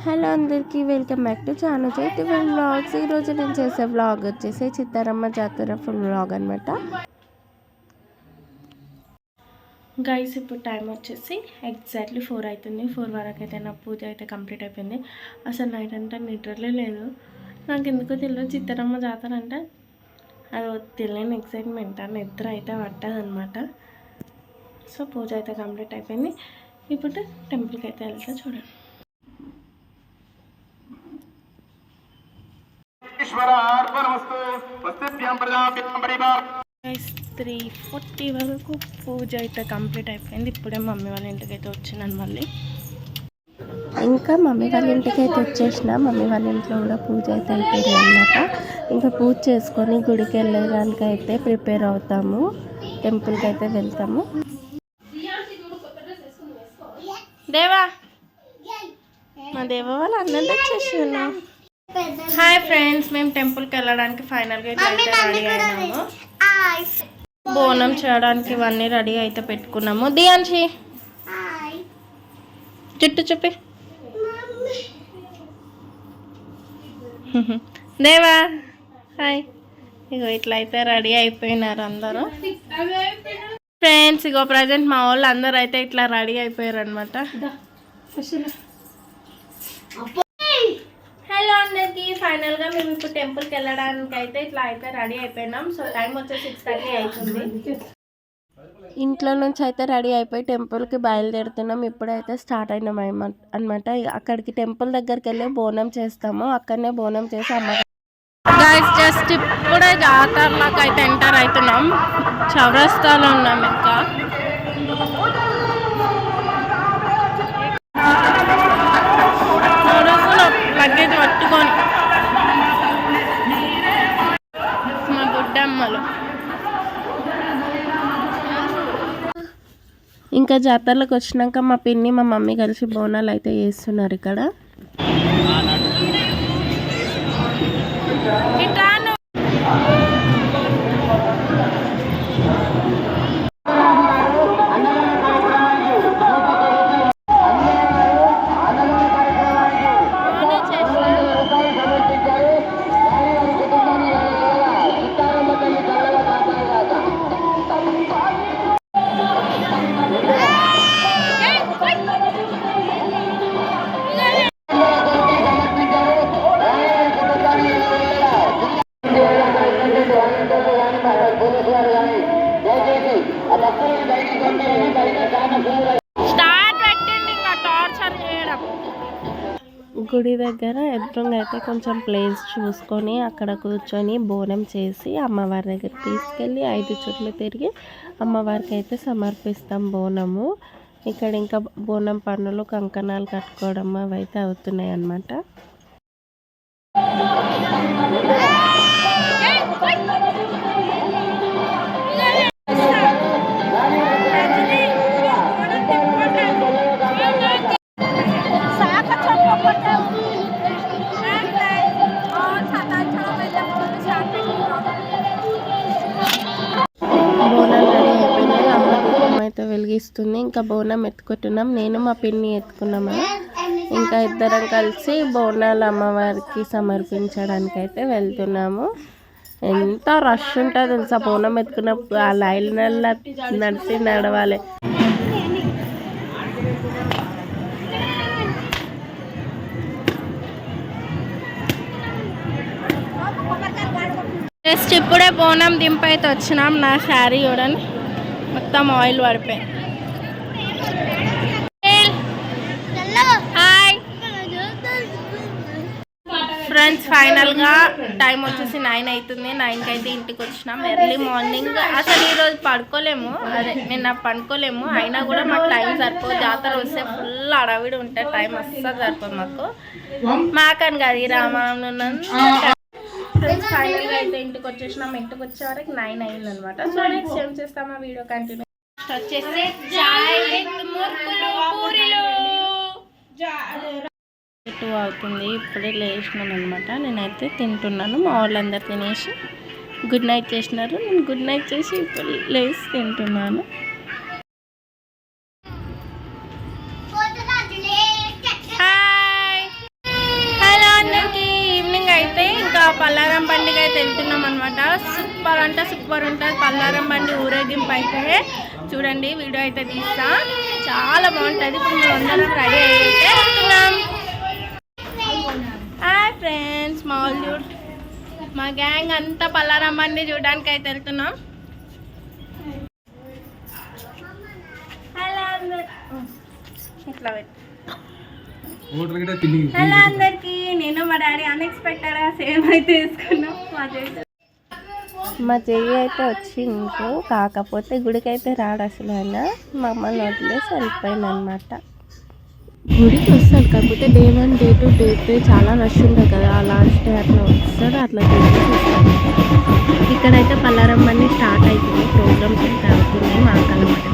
Hello అందరికీ welcome back to Chanu Chaithi vlogs ఈరోజు నేను చేసే వ్లాగ్ వచ్చేసి చిత్తారమ్మ జాతర ఫుల్ వ్లాగ్ అనమాట గైస్ ఇప్పుడు టైం వచ్చేసి ఎగ్జాక్ట్లీ ఫోర్ అవుతుంది ఫోర్ వరకు అయితే నా పూజ అయితే కంప్లీట్ అయిపోయింది. అసలు నైట్ అంతా నిద్రలే లేదు. నాకు ఎందుకో తెలియదు చిత్తారమ్మ జాతర అంటే. అది తెలియని ఎక్సైట్మెంట్ ఆ నిద్ర అయితే పట్టదనమాట సో పూజ అయితే కంప్లీట్ అయిపోయింది. ఇప్పుడు టెంపుల్కి అయితే వెళ్తా చూడండి. త్రీ ఫార్టీ వరకు పూజ అయితే కంప్లీట్ అయిపోయింది. ఇప్పుడే మమ్మీ వాళ్ళ ఇంటికి అయితే వచ్చినాను మళ్ళీ. ఇంకా మమ్మీ వాళ్ళ ఇంటికి అయితే వచ్చేసిన. మమ్మీ వాళ్ళ ఇంట్లో కూడా పూజ అయితే అయిపోయింది అనమాట ఇంకా పూజ చేసుకొని గుడికి వెళ్ళడానికి అయితే ప్రిపేర్ అవుతాము. టెంపుల్కి అయితే వెళ్తాము. దేవా మా దేవ వాళ్ళు అందరూ వచ్చేసాను హాయ్ ఫ్రెండ్స్ మేము టెంపుల్కి వెళ్ళడానికి ఫైనల్గా అయితే రెడీ అయినాము. బోనం చేయడానికి ఇవన్నీ రెడీ అయితే పెట్టుకున్నాము. దియాన్షి జుట్టు చూపి. దేవా హాయ్. ఇగో ఇట్లా అయితే రెడీ అయిపోయినారు అందరూ. ఫ్రెండ్స్ ఇగో ప్రజెంట్ మా వాళ్ళు అందరూ అయితే ఇట్లా రెడీ అయిపోయారు అనమాట అందరికి ఫైనల్గా మేము ఇప్పుడు టెంపుల్కి వెళ్ళడానికి అయితే ఇట్లా అయితే రెడీ అయిపోయినాం. సో టైం వచ్చి సిక్స్ థర్టీ అవుతుంది ఇంట్లో నుంచి అయితే రెడీ అయిపోయి టెంపుల్కి బయలుదేరుతున్నాం. ఇప్పుడైతే స్టార్ట్ అయినాం అనమాట అక్కడికి టెంపుల్ దగ్గరికి వెళ్ళి బోనం చేస్తాము. అక్కడనే బోనం చేసి అమ్మ గైస్ జస్ట్ ఇప్పుడే జాతరలోకి అయితే ఎంటర్ అవుతున్నాం. చౌరస్తాలో ఉన్నాం ఇంకా. ఇంకా జాతరలకు వచ్చినాక మా పిన్ని మా మమ్మీ కలిసి బోనాలు అయితే చేస్తున్నారు ఇక్కడ. ఇట్లా గుడి దగ్గర ఎదురుగా అయితే కొంచెం ప్లేస్ చూసుకొని అక్కడ కూర్చొని బోనం చేసి అమ్మవారి దగ్గర తీసుకెళ్ళి ఐదు చుట్లు తిరిగి అమ్మవారికి అయితే సమర్పిస్తాం బోనము. ఇక్కడ ఇంకా బోనం పన్నులు కంకణాలు కట్టుకోవడం అవి అయితే అవుతున్నాయి అన్నమాట ఇంకా బోనం ఎత్తుకుంటున్నాం. నేను మా పిన్ని ఎత్తుకున్నాము ఇంకా ఇద్దరం కలిసి బోనాలు అమ్మవారికి సమర్పించడానికి అయితే వెళ్తున్నాము. ఎంత రష్ ఉంటుంది తెలుసా? బోనం ఎత్తుకున్నప్పుడు ఆ లైన్ల నడిచి నడవాలి. జస్ట్ ఇప్పుడే బోనం దింపైతే వచ్చినాం. నా శారీ చూడండి మొత్తం ఆయిల్ పడిపోయి ఫ్రెండ్స్ ఫైనల్గా టైం వచ్చేసి నైన్ అవుతుంది నైన్కి అయితే ఇంటికి వచ్చినాం. ఎర్లీ మార్నింగ్ అసలు ఈరోజు పడుకోలేము. అదే నిన్న పడుకోలేము. అయినా కూడా మాకు టైం సరిపోదు. జాతర వస్తే ఫుల్ అడవిడి ఉంటుంది టైం అస్సలు సరిపోదు మాకు. మాకని కాదు ఈ ఫ్రెండ్స్ ఫైనల్గా అయితే ఇంటికి వచ్చేసినాం. ఇంటికి వచ్చే వరకు నైన్ అయింది అనమాట సో నెక్స్ట్ ఏం చేస్తామా వీడియో కంటిన్యూ వచ్చేసి చాయ్. టూ అవుతుంది? ఇప్పుడే లేచినాను అనమాట నేనైతే తింటున్నాను. మా వాళ్ళందరు తినేసి గుడ్ నైట్ చేసినారు. నేను గుడ్ నైట్ చేసి ఇప్పుడు లేచి తింటున్నాను. అలా అందరికీ. ఈవినింగ్ అయితే ఇంకా పల్లారం పండుగ అయితే వెళ్తున్నాం అనమాట సూపర్ అంటే సూపర్ ఉంటుంది. పల్లారం బండి ఊరేగింపు అయితే. చూడండి వీడియో అయితే తీస్తాను చాలా బాగుంటుంది. ఇప్పుడు మేము అందరం రెడీ అయితే వెళ్తున్నాం హాయ్ ఫ్రెండ్స్ మా వాళ్ళు మా గ్యాంగ్ అంతా పల్లారం బండి చూడడానికి అయితే వెళ్తున్నాం. హలో ఇట్లా పెట్టు. హలో అందరికి నేను మా డాడీ అన్ఎక్స్పెక్టెడ్గా సేమ్ అయితే వేసుకున్నాం మా చెయ్యి మా చెయ్యి అయితే వచ్చిండు కాకపోతే గుడికి అయితే రాడు అసలు ఆయన. మా అమ్మని వదిలేసి వెళ్ళిపోయింది అనమాట గుడికి వస్తాను కాకపోతే day one day two day three చాలా రష్ ఉంటుంది కదా. లాస్ట్ డే అట్లా వస్తారు అట్లా తిరిగి ఇక్కడైతే పల్లారమ్మని స్టార్ట్ అవుతుంది ప్రోగ్రామ్స్ అయితే అవుతున్నాయి మా అనమాట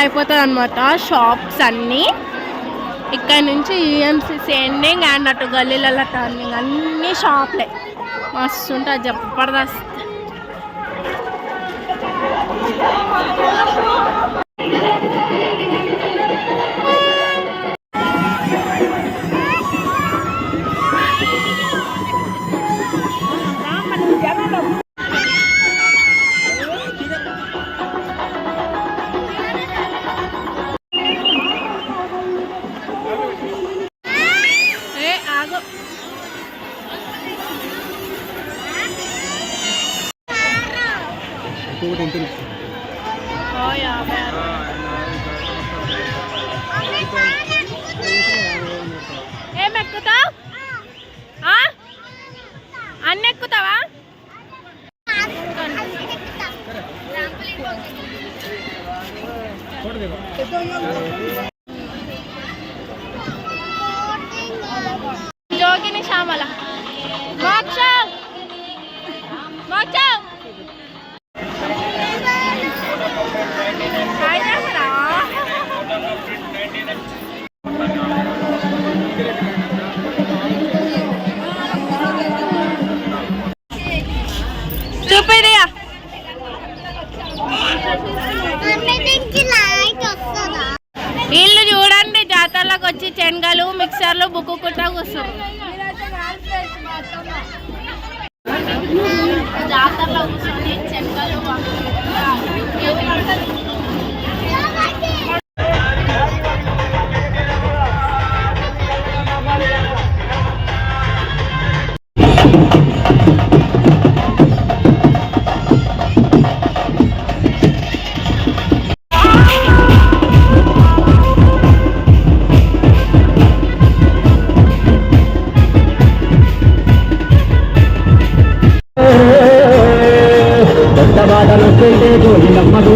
అయిపోతుంది అనమాట షాప్స్ అన్నీ. ఇక్కడ నుంచి యూఎంసీసీ ఎండింగ్ అండ్ అటు గల్లీలలో టర్నింగ్ అన్ని షాప్లే మస్తు ఉంటుంది జబర్దస్త్. ఆరు. ఏం ఎక్కుతావు అన్ని ఎక్కుతావా జాతరలో కూర్చొని చెనగలు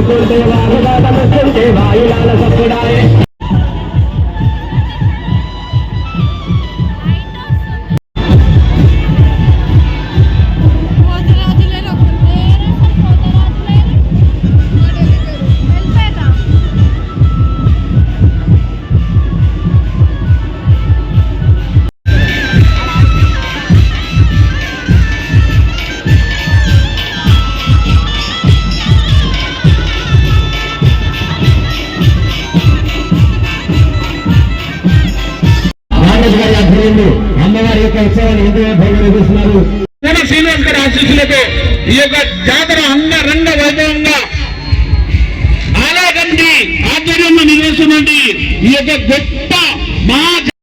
జోగిలమ్మ చూస్తుంటే వాహనాటలొస్తుంటే వాయులాల సప్పుడాయే యొక్క ఉత్సవాన్ని నిర్వహిస్తున్నారు శ్రీనివాస్ గారి ఆశీస్సులతో ఈ యొక్క జాతర అంగరంగ వైభవంగా ఆలాగండి ఆధ్వర్యంలో నిర్వహిస్తున్నటువంటి ఈ యొక్క గొప్ప మహా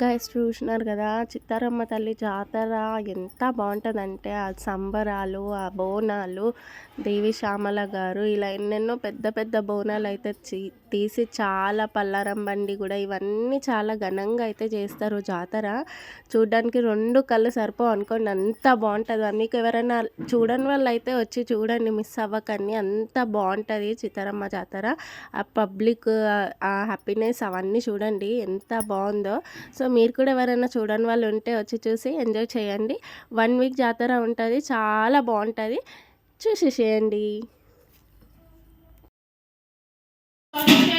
గైస్ చూసినారు కదా చిత్తారమ్మ తల్లి జాతర ఎంత బాగుంటుందంటే ఆ సంబరాలు ఆ బోనాలు దేవి శ్యామల గారు ఇలా ఎన్నెన్నో పెద్ద పెద్ద బోనాలు అయితే తీసి చాలా పల్లారం బండి కూడా ఇవన్నీ చాలా ఘనంగా అయితే చేస్తారు జాతర. చూడడానికి రెండు కళ్ళు సరిపోవు అనుకోండి అంత బాగుంటుంది. మీకు ఎవరైనా చూడని వాళ్ళు అయితే వచ్చి చూడండి మిస్ అవ్వకండి అంత బాగుంటుంది చిత్తరమ్మ జాతర. ఆ పబ్లిక్ ఆ హ్యాపీనెస్ అవన్నీ చూడండి ఎంత బాగుందో. సో మీరు కూడా ఎవరైనా చూడని వాళ్ళు ఉంటే వచ్చి చూసి ఎంజాయ్ చేయండి. వన్ వీక్ జాతర ఉంటుంది చాలా బాగుంటుంది. చూసేసేయండి.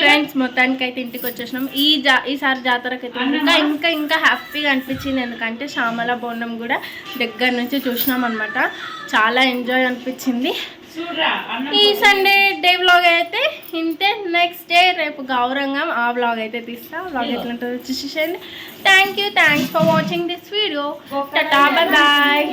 ఫ్రెండ్స్ మొత్తానికి అయితే ఇంటికి వచ్చేసినాం. ఈ జా ఈసారి జాతరకి అయితే ఇంకా ఇంకా ఇంకా హ్యాపీగా అనిపించింది. ఎందుకంటే శ్యామల బోనం కూడా దగ్గర నుంచి చూసినాం అనమాట చాలా ఎంజాయ్ అనిపించింది. ఈ సండే డే వ్లాగ్ అయితే ఇంతే. నెక్స్ట్ డే రేపు గౌరంగం ఆ వ్లాగ్ అయితే తీస్తా. వ్లాగ్ ఎట్లుంటుందో చూసేసేయండి. Thank you thanks for watching this video bye